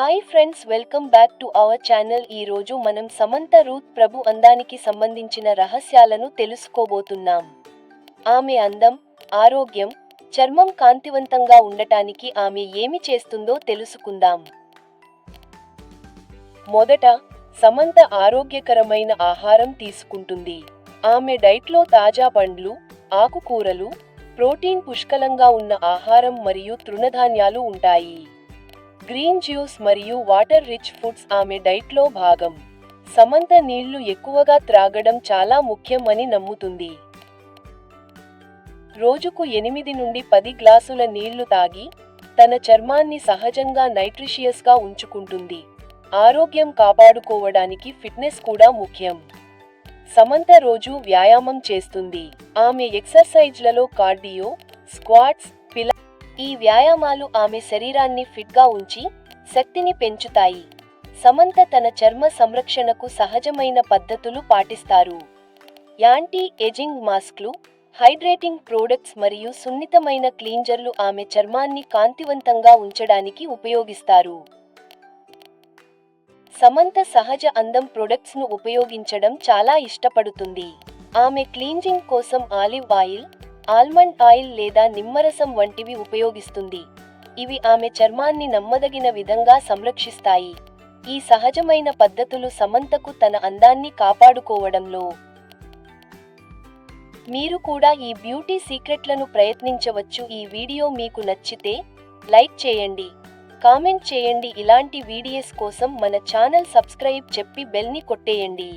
Hi friends welcome back to our channel ఈ రోజు మనం సమంత రూత్ ప్రభు అందానికి సంబంధించిన రహస్యాలను తెలుసుకోబోతున్నాం. ఆమె అందం ఆరోగ్యం చర్మం కాంతివంతంగా ఉండటానికి ఆమె ఏమి చేస్తుందో తెలుసుకుందాం. మొదట సమంత ఆరోగ్యకరమైన ఆహారం తీసుకుంటుంది. ఆమె డైట్లో తాజా పండ్లు ఆకుకూరలు ప్రోటీన్ పుష్కలంగా ఉన్న ఆహారం మరియు తృణధాన్యాలు ఉంటాయి. గ్రీన్ జ్యూస్ మరియు వాటర్ రిచ్ ఫుడ్స్ ఆమె డైట్లో భాగం. సమంత నీళ్ళు ఎక్కువగా త్రాగడం చాలా ముఖ్యం అని నమ్ముతుంది. రోజుకు ఎనిమిది నుండి పది గ్లాసుల నీళ్ళు తాగి తన చర్మాన్ని సహజంగా నైట్రిషియస్గా ఉంచుకుంటుంది. ఆరోగ్యం కాపాడుకోవడానికి ఫిట్నెస్ కూడా ముఖ్యం. సమంత రోజు వ్యాయామం చేస్తుంది. ఆమె ఎక్సర్సైజ్లలో కార్డియో స్క్వాట్స్ పిల ఈ వ్యాయామాలు ఆమె శరీరాన్ని ఫిట్గా ఉంచి శక్తిని పెంచుతాయి. సమంత తన చర్మ సంరక్షణకు సహజమైన పద్ధతులు పాటిస్తారు. యాంటీ ఏజింగ్ మాస్క్లు హైడ్రేటింగ్ ప్రోడక్ట్స్ మరియు సున్నితమైన క్లీంజర్లు ఆమె చర్మాన్ని కాంతివంతంగా ఉంచడానికి ఉపయోగిస్తారు. సమంత సహజ అందం ప్రొడక్ట్స్ను ఉపయోగించడం చాలా ఇష్టపడుతుంది. ఆమె క్లీన్జింగ్ కోసం ఆలివ్ ఆయిల్ ఆల్మండ్ ఆయిల్ లేదా నిమ్మరసం వంటివి ఉపయోగిస్తుంది. ఇవి ఆమె చర్మాన్ని నమ్మదగిన విధంగా సంరక్షిస్తాయి. ఈ సహజమైన పద్ధతులు సమంతకు తన అందాన్ని కాపాడుకోవడంలో. మీరు కూడా ఈ బ్యూటీ సీక్రెట్లను ప్రయత్నించవచ్చు. ఈ వీడియో మీకు నచ్చితే లైక్ చేయండి. కామెంట్ చేయండి. ఇలాంటి వీడియోస్ కోసం మన ఛానల్ సబ్స్క్రైబ్ చెప్పి బెల్ని కొట్టేయండి.